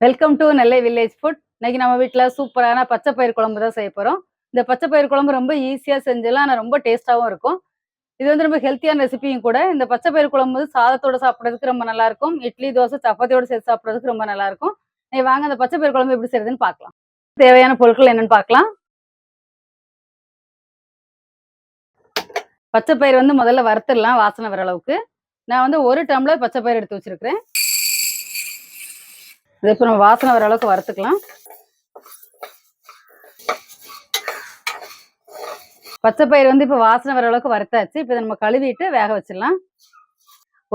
Welcome to Nellai village food இன்னைக்கு நம்ம வீட்டில் சூப்பரான பச்சை பயிர் குழம்பு தான் செய்ய போகிறோம் இந்த பச்சை பயிர் குழம்பு ரொம்ப ஈஸியாக செஞ்சலாம் ஆனால் ரொம்ப டேஸ்ட்டாகவும் இருக்கும். இது வந்து ரொம்ப ஹெல்த்தியான ரெசிபியும் கூட. இந்த பச்சை பயிர் குழம்பு சாதத்தோட சாப்பிட்றதுக்கு ரொம்ப நல்லா இருக்கும். இட்லி தோசை சப்பாத்தியோட சேர்த்து சாப்பிட்றதுக்கு ரொம்ப நல்லா இருக்கும். வாங்க அந்த பச்சை பயிர் குழம்பு எப்படி செய்யறதுன்னு பார்க்கலாம். தேவையான பொருட்கள் என்னன்னு பார்க்கலாம். பச்சை பயிர் வந்து முதல்ல வறுத்துடலாம் வாசனை வர அளவுக்கு. நான் வந்து ஒரு டம்ளர் பச்சை பயிர் எடுத்து வச்சிருக்கிறேன். இதை இப்போ நம்ம வாசனை வர அளவுக்கு வறுத்துக்கலாம். பச்சை பயிர் வந்து இப்போ வாசனை வர அளவுக்கு வறுத்தாச்சு. இப்போ இதை நம்ம கழுவிட்டு வேக வச்சிடலாம்.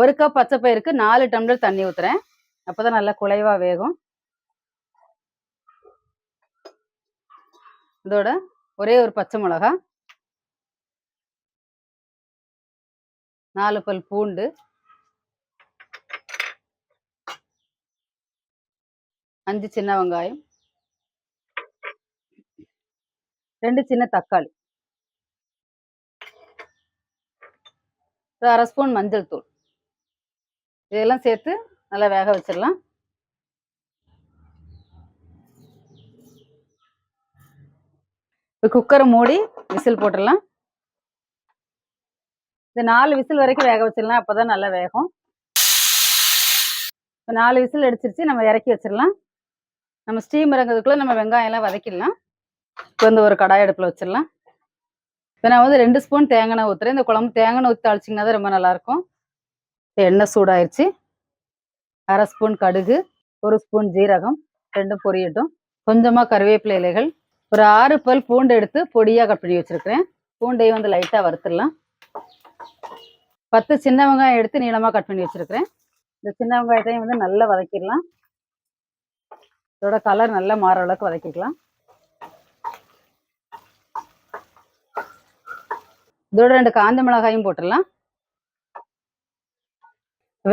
ஒரு கப் பச்சை பயிருக்கு நாலு டம்ளர் தண்ணி ஊற்றுறேன் அப்போ தான் நல்லா குலைவாக வேகும். இதோட ஒரே ஒரு பச்சை மிளகா நாலு பல் பூண்டு அஞ்சு சின்ன வெங்காயம் ரெண்டு சின்ன தக்காளி அரை ஸ்பூன் மஞ்சள் தூள். இதெல்லாம் சேர்த்து நல்லா வேக வச்சிடலாம். இப்போ குக்கரை மூடி விசில் போட்டுடலாம். இந்த நாலு விசில் வரைக்கும் வேக வச்சிடலாம். அப்போதான் நல்லா வேகும். இப்போ நாலு விசில் அடிச்சிருச்சு. நம்ம இறக்கி வச்சிடலாம். நம்ம ஸ்டீம் இறங்குறதுக்குள்ள நம்ம வெங்காயம் எல்லாம் வதக்கிடலாம். இப்போ வந்து ஒரு கடாய் அடுப்பில் வச்சிடலாம். இப்போ நான் வந்து ரெண்டு ஸ்பூன் தேங்காய் ஊற்றுறேன் இந்த குழம்பு தேங்காய் ஊற்றி தாளிச்சிங்கன்னா தான் ரொம்ப நல்லாயிருக்கும் எண்ணெய் சூடாயிருச்சு. அரை ஸ்பூன் கடுகு ஒரு ஸ்பூன் ஜீரகம் ரெண்டும் பொரியட்டும். கொஞ்சமாக கருவேப்பிலை இலைகள் ஒரு ஆறு பல் பூண்டு எடுத்து பொடியாக கட் பண்ணி வச்சுருக்கிறேன். பூண்டையும் வந்து லைட்டாக வறுத்துடலாம். பத்து சின்ன வெங்காயம் எடுத்து நீளமாக கட் பண்ணி வச்சுருக்கிறேன். இந்த சின்ன வெங்காயத்தையும் வந்து நல்லா வதக்கிடலாம். இதோட கலர் நல்லா மாற அளவுக்கு வதக்கிக்கலாம். இதோட ரெண்டு காஞ்ச மிளகாயும் போட்டுடலாம்.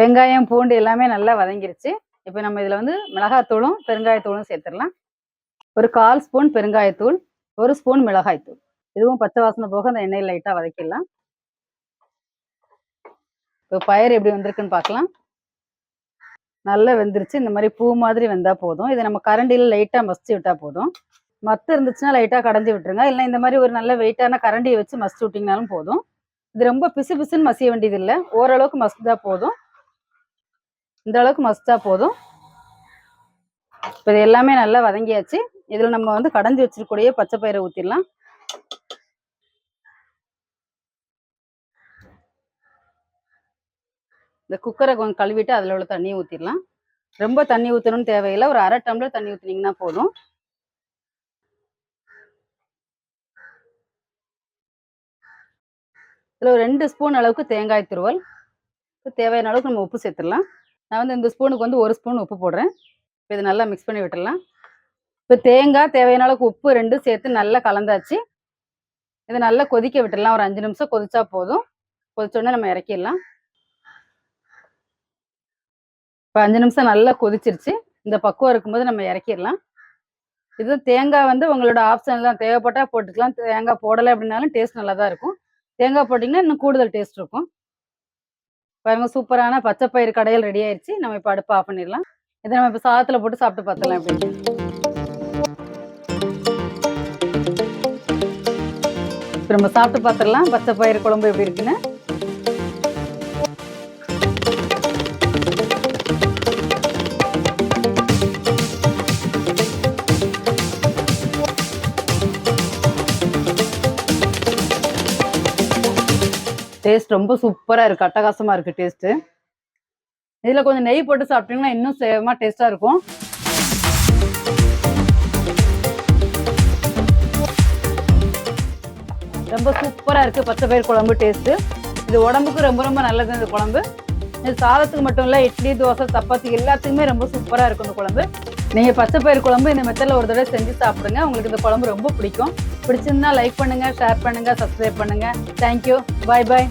வெங்காயம் பூண்டு எல்லாமே நல்லா வதங்கிருச்சு. இப்போ நம்ம இதில் வந்து மிளகாத்தூளும் பெருங்காயத்தூளும் சேர்த்துடலாம். ஒரு கால் ஸ்பூன் பெருங்காயத்தூள் ஒரு ஸ்பூன் மிளகாய்த்தூள். இதுவும் பச்சை வாசனை போக அந்த எண்ணெயில் லைட்டாக வதக்கிடலாம். இப்போ பயிர் எப்படி வந்திருக்குன்னு பார்க்கலாம். நல்லா வெந்துருச்சு. இந்த மாதிரி பூ மாதிரி வெந்தால் போதும். இதை நம்ம கரண்டியில் லைட்டாக மசிச்சு விட்டால் போதும். மத்து இருந்துச்சுன்னா லைட்டாக கடைஞ்சி விட்டுருங்க. இல்லை இந்த மாதிரி ஒரு நல்ல வெயிட்டான கரண்டியை வச்சு மசிச்சு விட்டிங்கனாலும் போதும். இது ரொம்ப பிசு பிசுன்னு மசிய வேண்டியது இல்லை ஓரளவுக்கு மசிச்சா போதும். இந்த அளவுக்கு மசிச்சா போதும். இப்போ இது எல்லாமே நல்லா வதங்கியாச்சு. இதில் நம்ம வந்து கடைஞ்சி வச்சிருக்கூடிய பச்சை பயிரை ஊற்றிடலாம் இந்த குக்கரை கொஞ்சம் கழுவிட்டு அதில் உள்ள தண்ணியை ஊற்றிடலாம் ரொம்ப தண்ணி ஊற்றணும்னு தேவையில்லை. ஒரு அரை டம்ளர் தண்ணி ஊற்றினீங்கன்னா போதும். இதில் ஒரு ரெண்டு ஸ்பூன் அளவுக்கு தேங்காய் துருவல். தேவையான அளவுக்கு நம்ம உப்பு சேர்த்துடலாம். நான் வந்து இந்த ஸ்பூனுக்கு வந்து ஒரு ஸ்பூன் உப்பு போடுறேன். இப்போ இதை நல்லா மிக்ஸ் பண்ணி விட்டுடலாம். இப்போ தேங்காய் தேவையான அளவுக்கு உப்பு ரெண்டும் சேர்த்து நல்லா கலந்தாச்சு. இதை நல்லா கொதிக்க விட்டுடலாம். ஒரு அஞ்சு நிமிஷம் கொதிச்சா போதும். கொதிச்சோடனே நம்ம இறக்கிடலாம். இப்போ அஞ்சு நிமிஷம் நல்லா கொதிச்சிருச்சு. இந்த பக்குவம் இருக்கும்போது நம்ம இறக்கிடலாம். இது தேங்காய் வந்து உங்களோட ஆப்ஷன் தான் தேவைப்பட்டால் போட்டுக்கலாம். தேங்காய் போடலை அப்படின்னாலும் டேஸ்ட் நல்லா தான் இருக்கும். தேங்காய் போட்டிங்கன்னா இன்னும் கூடுதல் டேஸ்ட் இருக்கும். பாருங்க சூப்பரான பச்சை பயிறு கடையில் ரெடி ஆயிடுச்சு நம்ம இப்போ அடுப்பு ஆஃப் பண்ணிடலாம். இதை நம்ம இப்போ சாதத்தில் போட்டு சாப்பிட்டு பார்த்துலாம் எப்படி இப்போ நம்ம சாப்பிட்டு பார்த்துடலாம். பச்சை பயிறு குழம்பு எப்படி இருக்குன்னு. டேஸ்ட் ரொம்ப சூப்பராக இருக்குது அட்டகாசமாக இருக்குது டேஸ்ட்டு இதில் கொஞ்சம் நெய் போட்டு சாப்பிட்டீங்கன்னா இன்னும் சேமாக டேஸ்ட்டாக இருக்கும். ரொம்ப சூப்பராக இருக்குது பச்சை பயிர் குழம்பு டேஸ்ட்டு இது உடம்புக்கு ரொம்ப ரொம்ப நல்லது இந்த குழம்பு. இது சாதத்துக்கு மட்டும் இல்லை இட்லி தோசை சப்பாத்தி எல்லாத்துக்குமே ரொம்ப சூப்பராக இருக்கும் இந்த குழம்பு. நீங்கள் பச்சை பயிர் குழம்பு இந்த மெத்தடில் ஒரு தடவை செஞ்சு சாப்பிடுங்க. உங்களுக்கு இந்த குழம்பு ரொம்ப பிடிக்கும். பிடிச்சிருந்தா லைக் பண்ணுங்கள் ஷேர் பண்ணுங்கள் சப்ஸ்கிரைப் பண்ணுங்கள் தேங்க்யூ பாய் பாய்